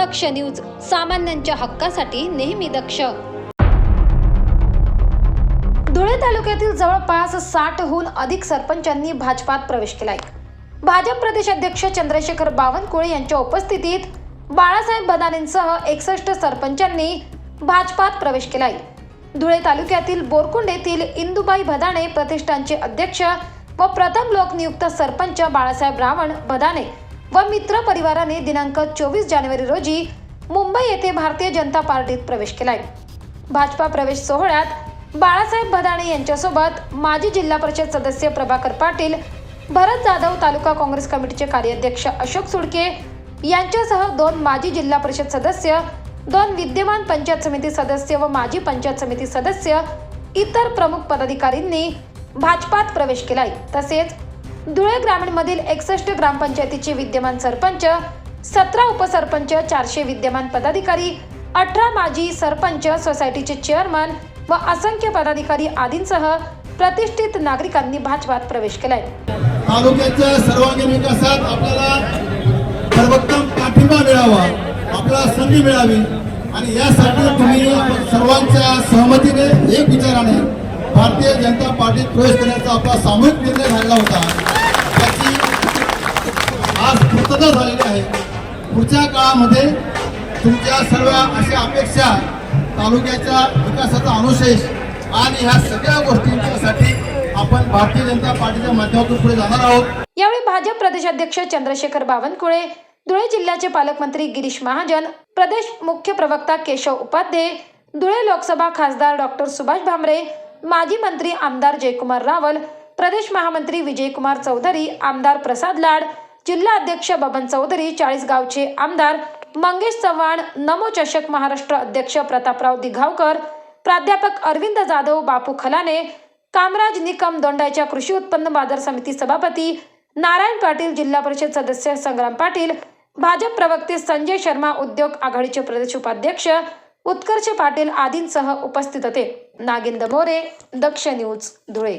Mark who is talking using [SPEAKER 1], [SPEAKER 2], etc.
[SPEAKER 1] दक्ष news सामान्यांच्या हक्कासाठी नेहमी दक्ष. धुळे तालुक्यातील जवळपास साठहून अधिक सरपंचांनी भाजपात प्रवेश केलाय. भाजप प्रदेशाध्यक्ष चंद्रशेखर बावनकुळे यांच्या उपस्थितीत बाळासाहेब बदानेंसह एकसष्ट सरपंचांनी भाजपात प्रवेश केलाय. धुळे तालुक्यातील बोरकुंड येथील इंदुबाई भदाणे प्रतिष्ठानचे अध्यक्ष व प्रथम लोकनियुक्त सरपंच बाळासाहेब रावण भदाणे व मित्र परिवाराने दिनांक चोवीस जानेवारी रोजी मुंबई येथे भारतीय जनता पार्टीत प्रवेश केलाय. भाजपा प्रवेश सोहळ्यात बाळासाहेब भदाणे यांच्यासोबत माजी जिल्हा परिषद सदस्य प्रभाकर पाटील भरत जाधव तालुका काँग्रेस कमिटीचे कार्याध्यक्ष अशोक सुडके यांच्यासह दोन माजी जिल्हा परिषद सदस्य दोन विद्यमान पंचायत समिती सदस्य व माजी पंचायत समिती सदस्य इतर प्रमुख पदाधिकारींनी भाजपात प्रवेश केलाय. तसेच धुळे ग्रामीणमधील एकसष्ट ग्रामपंचायतीचे विद्यमान सरपंच सतरा उपसरपंच चारशे विद्यमान पदाधिकारी अठरा माजी सरपंच सोसायटीचे चेअरमन व असंख्य पदाधिकारी आदींसह प्रतिष्ठित नागरिकांनी भाजपात प्रवेश केलाय.
[SPEAKER 2] तालुक्याच्या सर्वांगीण विकासात आपल्याला सर्वोत्तम पाठिंबा मिळावा आपला संधी मिळावी आणि यासाठी तुम्ही सर्वांच्या सहमतीने एक विचाराने भारतीय जनता पार्टीत प्रवेश करण्याचा आपला सामूहिक निर्णय झालेला होता. आज झालेले झालेली आहे. पुढच्या काळामध्ये तुमच्या सर्व अशा अपेक्षा तालुक्याच्या विकासाचा अनुशेष आणि ह्या सगळ्या गोष्टींच्यासाठी आपण भारतीय जनता पार्टीच्या माध्यमातून पुढे जाणार आहोत.
[SPEAKER 1] यावेळी भाजप प्रदेशाध्यक्ष चंद्रशेखर बावनकुळे धुळे जिल्ह्याचे पालकमंत्री गिरीश महाजन प्रदेश मुख्य प्रवक्ता केशव उपाध्ये धुळे लोकसभा खासदार डॉक्टर सुभाष भामरे माजी मंत्री आमदार जयकुमार रावल प्रदेश महामंत्री विजयकुमार चौधरी आमदार प्रसाद लाड जिल्हा अध्यक्ष बबन चौधरी चाळीसगावचे आमदार मंगेश चव्हाण नमो चषक महाराष्ट्र अध्यक्ष प्रतापराव दिघावकर प्राध्यापक अरविंद जाधव बापू खलाने कामराज निकम दोंडाच्या कृषी उत्पन्न बाजार समिती सभापती नारायण पाटील जिल्हा परिषद सदस्य संग्राम पाटील भाजप प्रवक्ते संजय शर्मा उद्योग आघाडीचे प्रदेश उपाध्यक्ष उत्कर्ष पाटील आदींसह उपस्थित होते. नागिंद मोरे दक्ष न्यूज धुळे.